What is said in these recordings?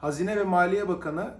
Hazine ve Maliye Bakanı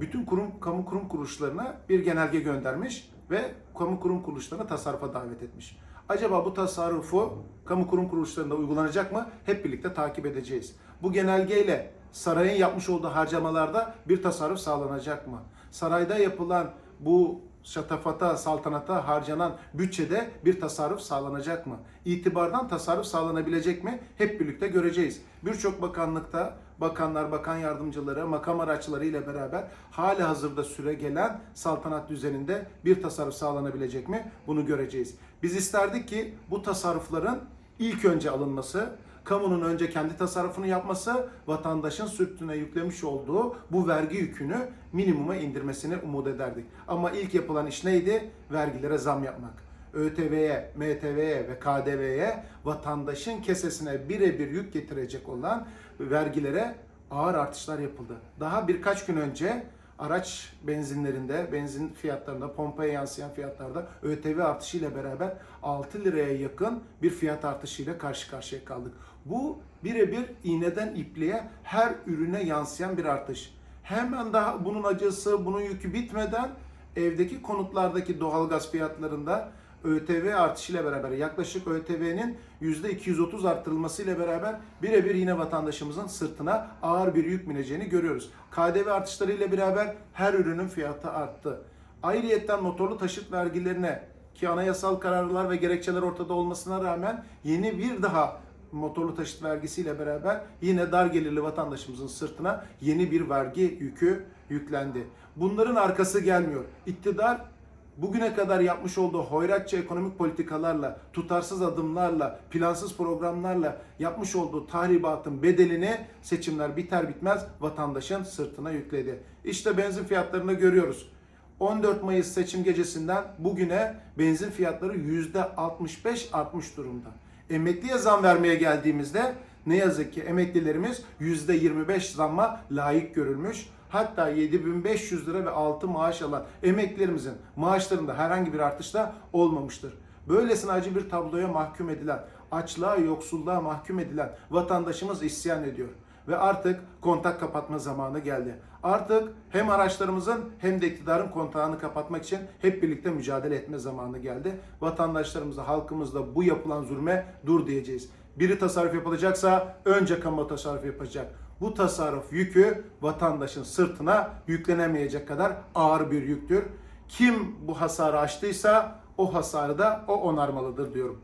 bütün kurum kamu kurum kuruluşlarına bir genelge göndermiş ve kamu kurum kuruluşlarına tasarrufa davet etmiş. Acaba bu tasarrufu kamu kurum kuruluşlarında uygulanacak mı? Hep birlikte takip edeceğiz. Bu genelgeyle sarayın yapmış olduğu harcamalarda bir tasarruf sağlanacak mı? Sarayda yapılan bu şatafata, saltanata harcanan bütçede bir tasarruf sağlanacak mı? İtibardan tasarruf sağlanabilecek mi? Hep birlikte göreceğiz. Birçok bakanlıkta bakanlar, bakan yardımcıları, makam araçları ile beraber hali hazırda süre gelen saltanat düzeninde bir tasarruf sağlanabilecek mi? Bunu göreceğiz. Biz isterdik ki bu tasarrufların ilk önce alınması, kamunun önce kendi tasarrufunu yapması, vatandaşın sürtüne yüklemiş olduğu bu vergi yükünü minimuma indirmesini umut ederdik. Ama ilk yapılan iş neydi? Vergilere zam yapmak. ÖTV'ye, MTV'ye ve KDV'ye vatandaşın kesesine birebir yük getirecek olan vergilere ağır artışlar yapıldı. Daha birkaç gün önce araç benzinlerinde, benzin fiyatlarında, pompaya yansıyan fiyatlarda ÖTV artışıyla beraber 6 liraya yakın bir fiyat artışıyla karşı karşıya kaldık. Bu birebir iğneden ipliğe her ürüne yansıyan bir artış. Hemen daha bunun acısı, bunun yükü bitmeden evdeki konutlardaki doğalgaz fiyatlarında ÖTV artışıyla beraber yaklaşık ÖTV'nin %230 arttırılmasıyla beraber birebir yine vatandaşımızın sırtına ağır bir yük bineceğini görüyoruz. KDV artışlarıyla beraber her ürünün fiyatı arttı. Ayrıyetten motorlu taşıt vergilerine ki anayasal kararlar ve gerekçeler ortada olmasına rağmen yeni bir daha motorlu taşıt vergisiyle beraber yine dar gelirli vatandaşımızın sırtına yeni bir vergi yükü yüklendi. Bunların arkası gelmiyor. İktidar bugüne kadar yapmış olduğu hoyratça ekonomik politikalarla, tutarsız adımlarla, plansız programlarla yapmış olduğu tahribatın bedelini seçimler biter bitmez vatandaşın sırtına yükledi. İşte benzin fiyatlarını görüyoruz. 14 Mayıs seçim gecesinden bugüne benzin fiyatları %65 artmış durumda. Emekliye zam vermeye geldiğimizde ne yazık ki emeklilerimiz %25 zamma layık görülmüş. Hatta 7500 lira ve altı maaş alan emeklilerimizin maaşlarında herhangi bir artış da olmamıştır. Böylesine acı bir tabloya mahkum edilen, açlığa, yoksulluğa mahkum edilen vatandaşımız isyan ediyor. Ve artık kontak kapatma zamanı geldi. Artık hem araçlarımızın hem de iktidarın kontağını kapatmak için hep birlikte mücadele etme zamanı geldi. Vatandaşlarımıza, halkımızla bu yapılan zulme dur diyeceğiz. Biri tasarruf yapılacaksa önce kamu tasarruf yapacak. Bu tasarruf yükü vatandaşın sırtına yüklenemeyecek kadar ağır bir yüktür. Kim bu hasarı açtıysa o hasarı da o onarmalıdır diyorum.